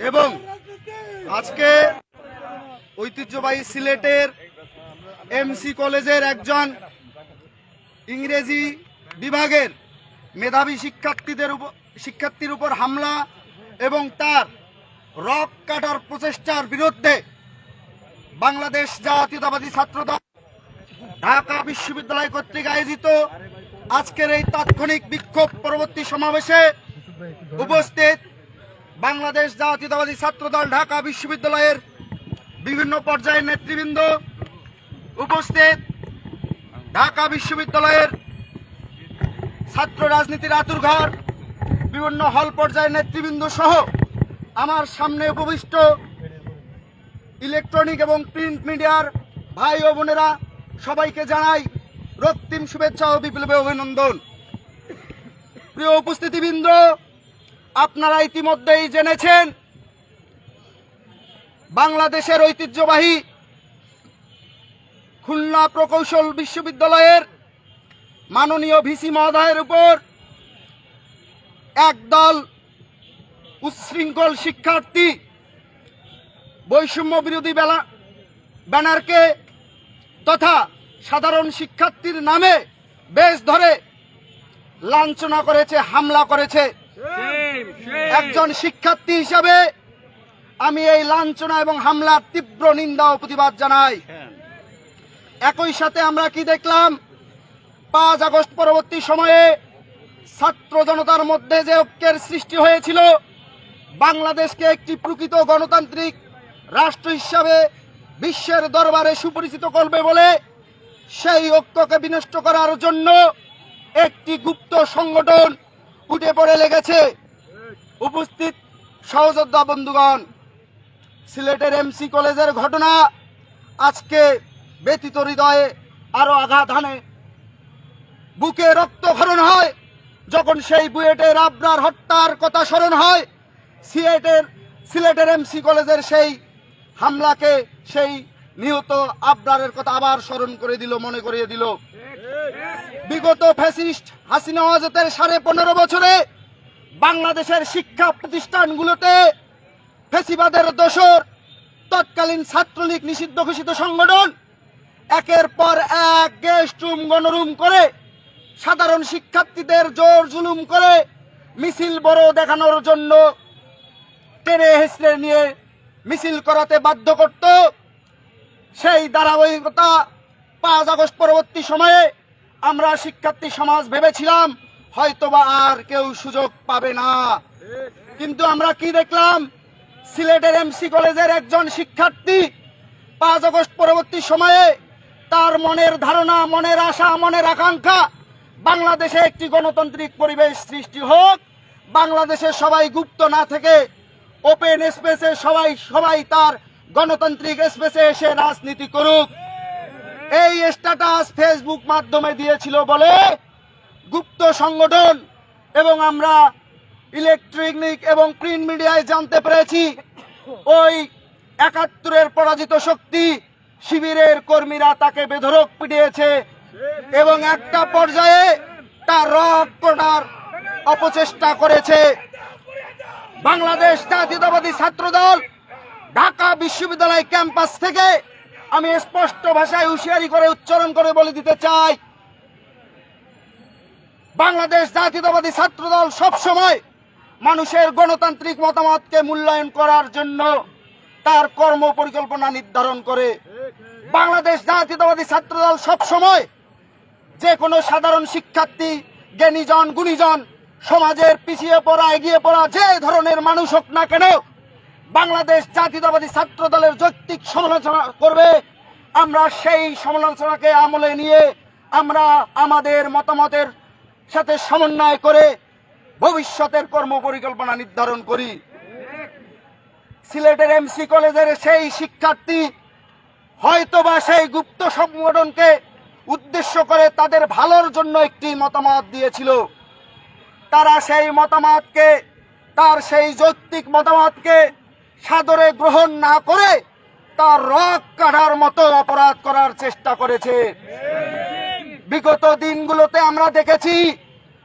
এবং আজকে ঐতিহ্যবাহী সিলেটের এমসি কলেজের একজন ইংরেজি বিভাগের মেধাবী শিক্ষার্থীদের উপর শিক্ষার্থীর উপর হামলা এবং তার রক কাটার প্রচেষ্টার বিরুদ্ধে বাংলাদেশ জাতীয়তাবাদী ছাত্রদল ঢাকা বিশ্ববিদ্যালয় কর্তৃক আয়োজিত আজকের এই তাৎক্ষণিক বিক্ষোভ পরবর্তী সমাবেশে উপস্থিত বাংলাদেশ জাতীয়তাবাদী ছাত্রদল ঢাকা বিশ্ববিদ্যালয়ের বিভিন্ন পর্যায়ের নেতৃবৃন্দ উপস্থিত। ঢাকা বিশ্ববিদ্যালয়ের ছাত্র রাজনীতির আতুরঘর বিভিন্ন হল পর্যায়ের নেতৃবৃন্দ সহ আমার সামনে উপবিষ্ট ইলেকট্রনিক এবং প্রিন্ট মিডিয়ার ভাই ও বোনেরা, সবাইকে জানাই রক্তিম শুভেচ্ছা ও বিপ্লবে অভিনন্দন। প্রিয় উপস্থিতিবৃন্দ আপনারা ইতিমধ্যেই জেনেছেন, বাংলাদেশের ঐতিহ্যবাহী খুলনা প্রকৌশল বিশ্ববিদ্যালয়ের মাননীয় ভিসি মহোদয়ের উপর একদল উচ্ছৃঙ্খল শিক্ষার্থী বৈষম্য বিরোধী বেলা- ব্যানারকে তথা সাধারণ শিক্ষার্থীর নামে বেশ ধরে লাঞ্ছনা করেছে, হামলা করেছে। একজন শিক্ষার্থী হিসাবে আমি এই লাঞ্ছনা এবং হামলার তীব্র নিন্দা ও প্রতিবাদ জানাই। একই সাথে আমরা কি দেখলাম? পাঁচ আগস্ট পরবর্তী সময়ে ছাত্র জনতার মধ্যে যে ঐক্যের সৃষ্টি হয়েছিল, বাংলাদেশকে একটি প্রকৃত গণতান্ত্রিক রাষ্ট্র হিসাবে বিশ্বের দরবারে সুপরিচিত করবে বলে সেই ঐক্যকে বিনষ্ট করার জন্য একটি গুপ্ত সংগঠন উঠে পড়ে লেগেছে। উপস্থিত সহযোদ্ধা বন্ধুগণ, সিলেটের এমসি কলেজের ঘটনা আজকে ব্যতীত হৃদয়ে আরও আঘাত হানে। বুকে রক্তক্ষরণ হয়, যখন সেই বুয়েটের আবরার হত্যার কথা স্মরণ হয়, সিলেটের সিলেটের এমসি কলেজের সেই হামলাকে সেই নিহত আবরারের কথা আবার স্মরণ করে দিল, মনে করিয়ে দিল। বিগত ফ্যাসিস্ট হাসিনা সাড়ে পনেরো বছরে বাংলাদেশের শিক্ষা প্রতিষ্ঠানগুলোতে ফেসিবাদের দোসর তৎকালীন ছাত্রলীগ নিষিদ্ধ ঘোষিত সংগঠন, একের পর এক গেস্ট রুম গণরুম করে সাধারণ শিক্ষার্থীদের জোর জুলুম করে মিছিল বড় দেখানোর জন্য টেনে হেসড়ে নিয়ে মিছিল করাতে বাধ্য করত। সেই ধারাবাহিকতা পাঁচ আগস্ট পরবর্তী সময়ে আমরা শিক্ষার্থী সমাজ ভেবেছিলাম হয়তোবা আর কেউ সুযোগ পাবে না। কিন্তু আমরা কি দেখলাম? সিলেটের এমসি কলেজের একজন শিক্ষার্থী পাঁচ আগস্ট পরবর্তী সময়ে তার মনের ধারণা, মনের আশা, মনের আকাঙ্ক্ষা বাংলাদেশে একটি গণতান্ত্রিক পরিবেশ সৃষ্টি হোক। বাংলাদেশে সবাই গুপ্ত না থেকে ওপেন স্পেসে সবাই সবাই তার গণতান্ত্রিক স্পেসে এসে রাজনীতি করুক। এই স্ট্যাটাস ফেসবুক মাধ্যমে দিয়েছিল বলে গুপ্ত সংগঠন এবং আমরা ইলেকট্রনিক এবং প্রিন্ট মিডিয়ায় জানতে পেরেছি, ওই একাত্তরের পরাজিত শক্তি শিবিরের কর্মীরা তাকে বেধরক পিটিয়েছে এবং একটা পর্যায়ে তার রক করার অপচেষ্টা করেছে। বাংলাদেশ জাতীয়তাবাদী ছাত্রদল ঢাকা বিশ্ববিদ্যালয় ক্যাম্পাস থেকে আমি স্পষ্ট ভাষায় হুঁশিয়ারি করে উচ্চারণ করে বলে দিতে চাই বাংলাদেশ জাতীয়তাবাদী ছাত্রদল সব সময় মানুষের গণতান্ত্রিক মতামতকে মূল্যায়ন করার জন্য তার কর্ম পরিকল্পনা নির্ধারণ করে। বাংলাদেশ জাতীয়তাবাদী ছাত্রদল সব সময় যে কোনো সাধারণ শিক্ষার্থী, জ্ঞানীজন, গুণীজন, সমাজের পিছিয়ে পড়া, এগিয়ে পড়া যে ধরনের মানুষ হোক না কেন, বাংলাদেশ জাতীয়তাবাদী ছাত্র দলের যৌক্তিক সমালোচনা করবে। আমরা সেই সমালোচনাকে আমলে নিয়ে আমরা আমাদের মতামতের সাথে সমন্বয় করে ভবিষ্যতের কর্ম পরিকল্পনা নির্ধারণ করি। সিলেটের এমসি কলেজের সেই শিক্ষার্থী হয়তোবা সেই গুপ্ত সংগঠনকে উদ্দেশ্য করে তাদের ভালোর জন্য একটি মতামত দিয়েছিল। তারা সেই মতামতকে, তার সেই যৌক্তিক মতামতকে সাদরে গ্রহণ না করে তার রক কাটার মতো অপরাধ করার চেষ্টা করেছে। বিগত দিনগুলোতে আমরা দেখেছি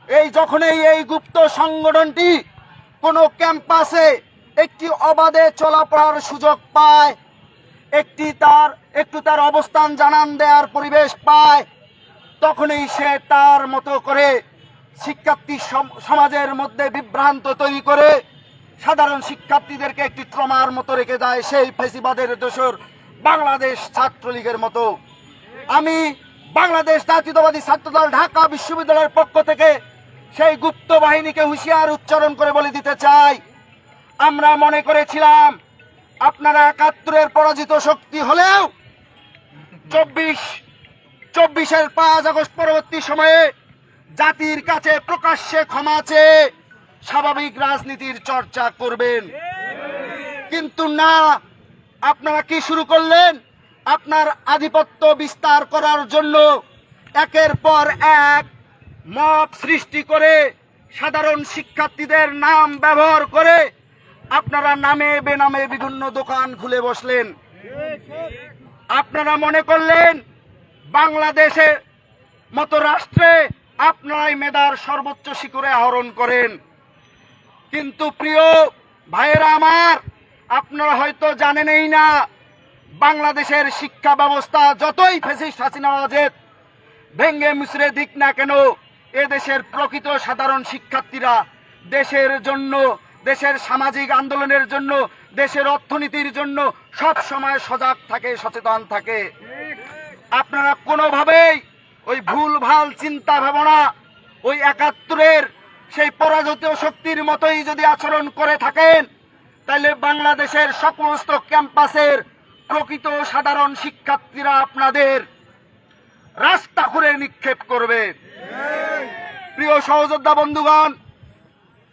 এই যখনই এই গুপ্ত সংগঠনটি কোনো ক্যাম্পাসে একটি অবাধে চলাফেরার সুযোগ পায়, একটি তার একটু তার অবস্থান জানান দেওয়ার পরিবেশ পায়, তখনই সে তার মতো করে শিক্ষার্থী সম- সমাজের মধ্যে বিভ্রান্ত তৈরি করে সাধারণ শিক্ষার্থীদেরকে একটি ট্রমার মতো রেখে দেয় সেই ফেসিবাদের দোষর বাংলাদেশ ছাত্রলীগের মতো। আমি বাংলাদেশ জাতীয়তাবাদী ছাত্রদল ঢাকা বিশ্ববিদ্যালয়ের পক্ষ থেকে সেই গুপ্ত বাহিনীকে হুঁশিয়ার উচ্চারণ করে বলে দিতে চাই। আমরা মনে করেছিলাম আপনারা একাত্তরের পরাজিত শক্তি হলেও চব্বিশ, চব্বিশের পাঁচ আগস্ট পরবর্তী সময়ে জাতির কাছে প্রকাশ্যে ক্ষমা চেয়ে স্বাভাবিক রাজনীতির চর্চা করবেন। কিন্তু না, আপনারা কি শুরু করলেন? আপনার আধিপত্য বিস্তার করার জন্য একের পর এক মব সৃষ্টি করে সাধারণ শিক্ষার্থীদের নাম ব্যবহার করে আপনারা নামে বেনামে বিভিন্ন দোকান খুলে বসলেন। আপনারা মনে করলেন বাংলাদেশের মতো রাষ্ট্রে আপনারাই মেধার সর্বোচ্চ শিখরে আহরণ করেন। কিন্তু প্রিয় ভাইয়েরা আমার, আপনারা হয়তো জানেনই না, বাংলাদেশের শিক্ষা ব্যবস্থা যতই ফেসিস্ট হাসিনা ভেঙ্গে মুসরে দিক না কেন এদেশের প্রকৃত সাধারণ শিক্ষার্থীরা দেশের জন্য, দেশের সামাজিক আন্দোলনের জন্য, দেশের অর্থনীতির জন্য সব সময় সজাগ থাকে, সচেতন থাকে। আপনারা কোনোভাবেই ওই ভুল, ভালো চিন্তা, ভাবনা, ওই একাত্তরের সেই পরাজিত শক্তির মতোই যদি আচরণ করে থাকেন তাহলে বাংলাদেশের সমস্ত ক্যাম্পাসের প্রকৃত সাধারণ শিক্ষার্থীরা আপনাদের রাস্তা খুঁড়ে নিক্ষেপ করবে। প্রিয় সহযোদ্ধা বন্ধুগণ,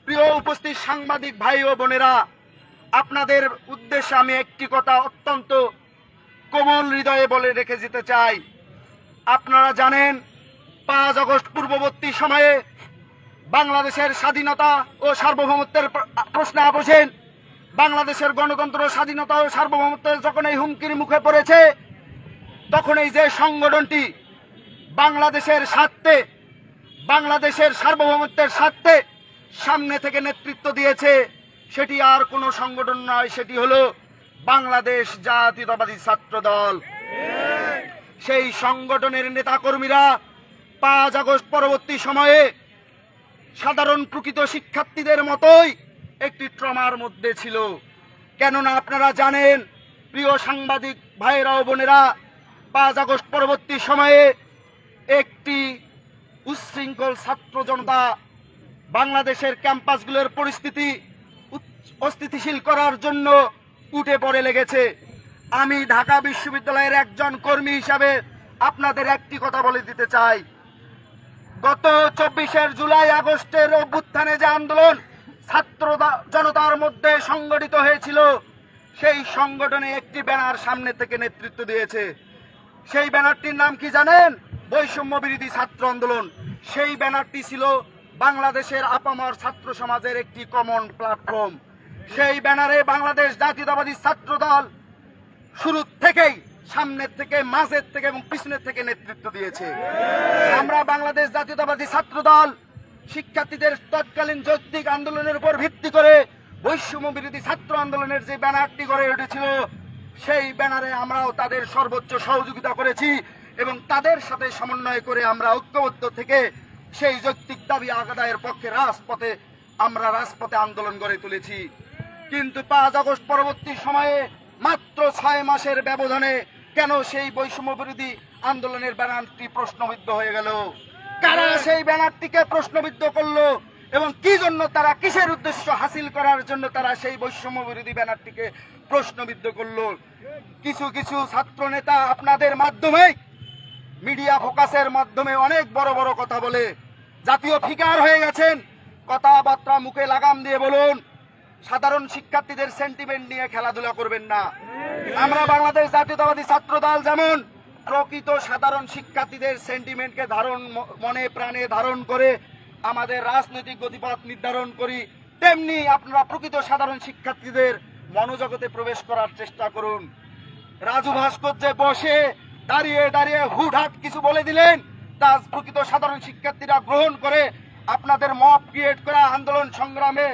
প্রিয় উপস্থিত সাংবাদিক ভাই ও বোনেরা, আপনাদের উদ্দেশ্যে আমি একটি কথা অত্যন্ত কোমল হৃদয়ে বলে রেখে যেতে চাই। আপনারা জানেন, পাঁচ আগস্ট পূর্ববর্তী সময়ে বাংলাদেশের স্বাধীনতা ও সার্বভৌমত্বের প্রশ্নে বসেন বাংলাদেশের গণতন্ত্র, স্বাধীনতা ও সার্বভৌমত্বের যখন এই হুমকির মুখে পড়েছে তখন এই যে সংগঠনটি বাংলাদেশের স্বার্থে, বাংলাদেশের সার্বভৌমত্বের স্বার্থে সামনে থেকে নেতৃত্ব দিয়েছে, সেটি আর কোনো সংগঠন নয়, সেটি হলো বাংলাদেশ জাতীয়তাবাদী ছাত্র দল সেই সংগঠনের নেতাকর্মীরা পাঁচ আগস্ট পরবর্তী সময়ে সাধারণ প্রকৃত শিক্ষার্থীদের মতোই একটি ট্রমার মধ্যে ছিল। কেননা আপনারা জানেন, প্রিয় সাংবাদিক ভাইয়েরা ও বোনেরা, পাঁচ আগস্ট পরবর্তী সময়ে একটি উচ্ছৃঙ্খল ছাত্র জনতা বাংলাদেশের ক্যাম্পাসগুলোর পরিস্থিতি অস্থিতিশীল করার জন্য উঠে পড়ে লেগেছে। আমি ঢাকা বিশ্ববিদ্যালয়ের একজন কর্মী হিসাবে আপনাদের একটি কথা বলে দিতে চাই। গত চব্বিশের জুলাই আগস্টের অভ্যুত্থানে যে আন্দোলন ছাত্র জনতার মধ্যে সংগঠিত হয়েছিল, সেই সংগঠনে একটি ব্যানার সামনে থেকে নেতৃত্ব দিয়েছে। সেই ব্যানারটির নাম কি জানেন? বৈষম্য বিরোধী ছাত্র আন্দোলন। সেই ব্যানারটি ছিল বাংলাদেশের আপামর ছাত্র সমাজের একটি কমন প্ল্যাটফর্ম সেই ব্যানারে বাংলাদেশ জাতীয়তাবাদী ছাত্র দল শুরু থেকেই সামনের থেকে, মাঝের থেকে এবং পিছনের থেকে নেতৃত্ব দিয়েছে। আমরা বাংলাদেশ জাতীয়তাবাদী ছাত্র দল শিক্ষার্থীদের তৎকালীন যৌক্তিক আন্দোলনের উপর ভিত্তি করে বৈষম্য বিরোধী ছাত্র আন্দোলনের যে ব্যানারটি গড়ে উঠেছিল, সেই ব্যানারে আমরাও তাদের সর্বোচ্চ সহযোগিতা করেছি। এবং তাদের সাথে সমন্বয় করে আমরা ঐক্যবদ্ধ থেকে সেই যৌক্তিক দাবি আদায়ের পক্ষে রাজপথে, আমরা রাজপথে আন্দোলন গড়ে তুলেছি। কিন্তু পাঁচ আগস্ট পরবর্তী সময়ে মাত্র ছয় মাসের ব্যবধানে কেন সেই বৈষম্য বিরোধী আন্দোলনের ব্যানারটি প্রশ্নবিদ্ধ হয়ে গেল? কারা সেই ব্যানারটিকে প্রশ্নবিদ্ধ করল এবং কি জন্য তারা কিসের উদ্দেশ্য হাসিল করার জন্য তারা সেই বৈষম্য বিরোধী ব্যানারটিকে প্রশ্নবিদ্ধ করল? কিছু কিছু ছাত্র নেতা আপনাদের মাধ্যমে মিডিয়া ফোকাসের মাধ্যমে অনেক বড় বড় কথা বলে। জাতীয় ফিকার হয়ে গেছেন। কথাবার্তা মুখে লাগাম দিয়ে বলুন, সাধারণ শিক্ষার্থীদের সেন্টিমেন্ট নিয়ে খেলাধুলা করবেন না। আমরা বাংলাদেশ জাতীয়তাবাদী ছাত্র দল যেমন, প্রকৃত সাধারণ শিক্ষার্থীদের সেন্টিমেন্টকে ধারণ মনে প্রাণে ধারণ করে আমাদের রাজনৈতিক গতিপথ নির্ধারণ করি, তেমনি আপনারা প্রকৃত সাধারণ শিক্ষার্থীদের মনোজগতে প্রবেশ করার চেষ্টা করুন। রাজু ভাস্কর্যে বসে দাঁড়িয়ে দাঁড়িয়ে হুটহাট কিছু বলে দিলেন। তা প্রকৃত সাধারণ শিক্ষার্থীরা গ্রহণ করে আপনাদের মব ক্রিয়েট করা আন্দোলন সংগ্রামে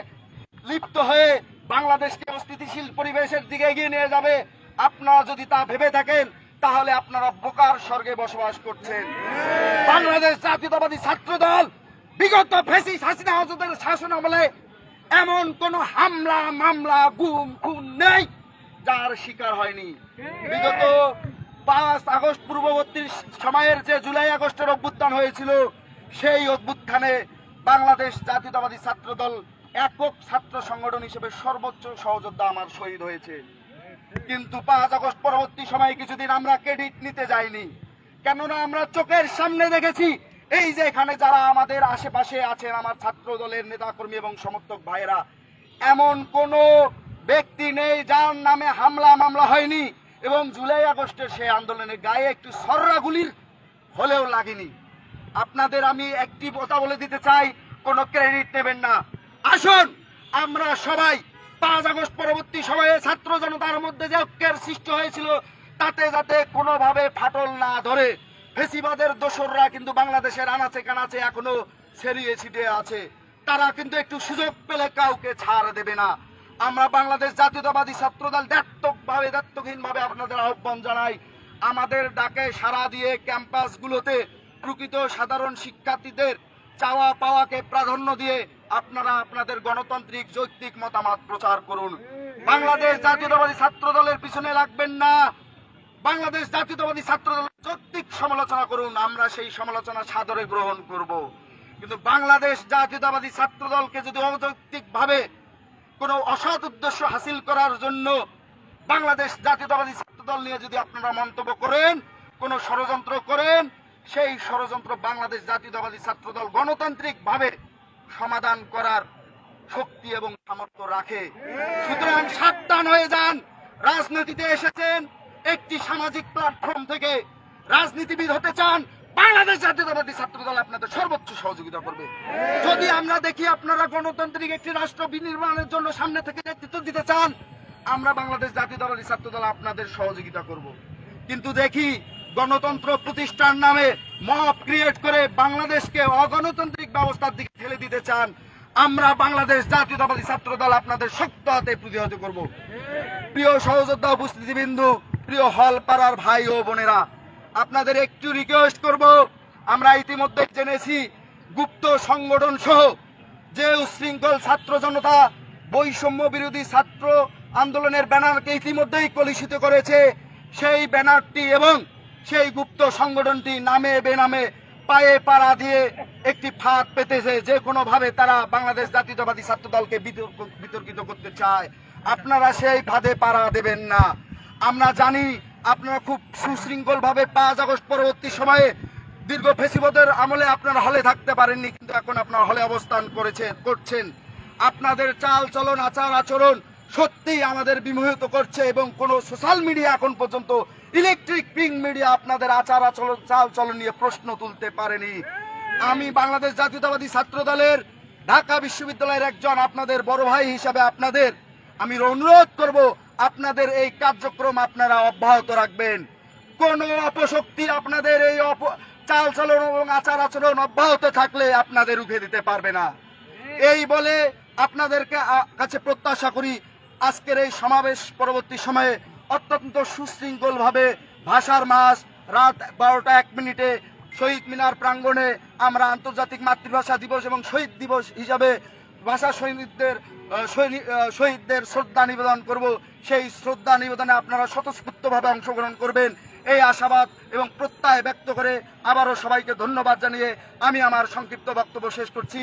লিপ্ত হয়ে বাংলাদেশকে অস্থিতিশীল পরিবেশের দিকে এগিয়ে নিয়ে যাবে। আপনারা যদি তা ভেবে থাকেন, তাহলে আপনারা বোকার স্বর্গে বসবাস করছেন। বাংলাদেশ জাতীয়তাবাদী ছাত্র দল, বিগত ফেসিস হাসিনা হাজতের শাসন আমলে এমন কোন হামলা, মামলা, গুম, খুন নেই, যার শিকার হয়নি। বিগত পাঁচ আগস্ট পূর্ববর্তী সময়ের যে জুলাই আগস্টের অভ্যুত্থান হয়েছিল, সেই অভ্যুত্থানে বাংলাদেশ জাতীয়তাবাদী ছাত্র দল একক ছাত্র সংগঠন হিসেবে সর্বোচ্চ সহযোদ্ধা আমার শহীদ হয়েছে। কিন্তু পাঁচ আগস্ট পরবর্তী সময়ে কিছুদিন আমরা ক্রেডিট নিতে যাইনি। কেননা আমরা চোখের সামনে দেখেছি, এই যে এখানে যারা আমাদের আশেপাশে আছেন আমার ছাত্র দলের নেতাকর্মী এবং সমর্থক ভাইয়েরা, এমন কোন ব্যক্তি নেই যার নামে হামলা মামলা হয়নি। এবং জুলাই আগস্টের সেই আন্দোলনে গায়ে একটু সর্রাগুলির হলেও লাগেনি। আপনাদের আমি একটি কথা বলে দিতে চাই, কোনো ক্রেডিট নেবেন না। আসুন, আমরা সবাই পাঁচ আগস্ট পরবর্তী সময়ে ছাত্র জনতার মধ্যে যে ঐক্যের সৃষ্টি হয়েছিল, তাতে যাতে কোনোভাবে ফাটল না ধরে, ফেসিবাদের দোসররা কিন্তু বাংলাদেশের আনাচে কানাচে এখনও ছড়িয়ে ছিটিয়ে আছে। তারা কিন্তু একটু সুযোগ পেলে কাউকে ছাড় দেবে না। আমরা বাংলাদেশ জাতীয়তাবাদী ছাত্রদল দ্বাত্তক ভাবে দ্বাত্তকহীন ভাবে আপনাদের আহ্বান জানাই। আমাদের ডাকে সাড়া দিয়ে ক্যাম্পাসগুলোতে প্রকৃত সাধারণ শিক্ষার্থীদের চাওয়া পাওয়াকে প্রাধান্য দিয়ে আপনারা আপনাদের গণতান্ত্রিক, যৌক্তিক মতামত প্রচার করুন। বাংলাদেশ জাতীয়তাবাদী ছাত্র দলের পিছনে লাগবেন না। বাংলাদেশ জাতীয়তাবাদী ছাত্র দলের যৌক্তিক সমালোচনা করুন, আমরা সেই সমালোচনা সাদরে গ্রহণ করব। কিন্তু বাংলাদেশ জাতীয়তাবাদী ছাত্র দলকে যদি অযৌক্তিক ভাবে কোনো অসৎ উদ্দেশ্য হাসিল করার জন্য বাংলাদেশ জাতীয়তাবাদী ছাত্র দল নিয়ে যদি আপনারা মন্তব্য করেন, কোনো ষড়যন্ত্র করেন, সেই ষড়যন্ত্র বাংলাদেশ জাতীয়তাবাদী ছাত্র দল গণতান্ত্রিক ভাবে সমাধান করার শক্তি এবং সামর্থ্য রাখে। সুতরাং সাবধান হয়ে যান। রাজনীতিতে এসেছেন, একটি সামাজিক প্ল্যাটফর্ম থেকে রাজনীতিবিদ হতে চান বাংলাদেশ জাতীয়তাবাদী ছাত্র দল আপনাদের সর্বোচ্চ সহযোগিতা করবে। যদি আমরা দেখি আপনারা গণতান্ত্রিক একটি রাষ্ট্র বিনির্মাণের জন্য সামনে থেকে নেতৃত্ব দিতে চান, আমরা বাংলাদেশ জাতীয়তাবাদী ছাত্র দল আপনাদের সহযোগিতা করব। কিন্তু দেখি গণতন্ত্র প্রতিষ্ঠার নামে মব ক্রিয়েট করে বাংলাদেশকে অগণতান্ত্রিক ব্যবস্থার দিকে ঠেলে দিতে চান, আমরা বাংলাদেশ জাতীয়তাবাদী ছাত্র দল আপনাদের শক্ত হাতে প্রতিহত করব। প্রিয় সহযোদ্ধা উপস্থিতিবিন্দু, প্রিয় হল পাড়ার ভাই ও বোনেরা আপনাদের একটু রিকোয়েস্ট করব। আমরা ইতিমধ্যে জেনেছি গুপ্ত সংগঠন সহ যে উশৃঙ্খল ছাত্র জনতা, বৈষম্য বিরোধী ছাত্র আন্দোলনের ব্যানারকে ইতিমধ্যেই কলুষিত করেছে। সেই ব্যানারটি এবং সেই গুপ্ত সংগঠনটি নামে বেনামে পায়ে পাড়া দিয়ে একটি ফাঁদ পেতেছে। যে কোনোভাবে তারা বাংলাদেশ জাতীয়তাবাদী ছাত্র দলকে বিতর্কিত করতে চায়। আপনারা সেই ফাঁদে পাড়া দেবেন না। আমরা জানি আপনারা খুব সুশৃঙ্খলভাবে পাঁচ আগস্ট পরবর্তী সময়ে দীর্ঘ ফেসিবদের আমলে আপনারা হলে থাকতে পারেননি, কিন্তু এখন আপনারা হলে অবস্থান করেছে, করছেন। আপনাদের চাল চলন আচার আচরণ সত্যিই আমাদের বিমোহিত করছে এবং কোনো সোশ্যাল মিডিয়া এখন পর্যন্ত, ইলেকট্রিক প্রিন্ট মিডিয়া আপনাদের আচার আচরণ চাল চলন নিয়ে প্রশ্ন তুলতে পারেনি। আমি বাংলাদেশ জাতীয়তাবাদী ছাত্র দলের ঢাকা বিশ্ববিদ্যালয়ের একজন আপনাদের বড় ভাই হিসাবে আপনাদের আমি অনুরোধ করব, আপনাদের এই কার্যক্রম আপনারা অব্যাহত রাখবেন। কোন অপশক্তি আপনাদের এই অপ, চাল চলন এবং আচার আচরণ অব্যাহত থাকলে আপনাদের রুখে দিতে পারবে না। এই বলে আপনাদেরকে কাছে প্রত্যাশা করি, আজকের এই সমাবেশ পরবর্তী সময়ে অত্যন্ত সুশৃঙ্খল ভাবে ভাষার মাস রাত বারোটা এক মিনিটে শহীদ মিনার প্রাঙ্গণে আমরা আন্তর্জাতিক মাতৃভাষা দিবস এবং শহীদ দিবস হিসাবে ভাষা সৈনিকদের শহীদদের শ্রদ্ধা নিবেদন করব। সেই শ্রদ্ধা নিবেদনে আপনারা স্বতঃস্ফূর্তভাবে অংশগ্রহণ করবেন। এই আশাবাদ এবং প্রত্যয় ব্যক্ত করে আবারও সবাইকে ধন্যবাদ জানিয়ে আমি আমার সংক্ষিপ্ত বক্তব্য শেষ করছি।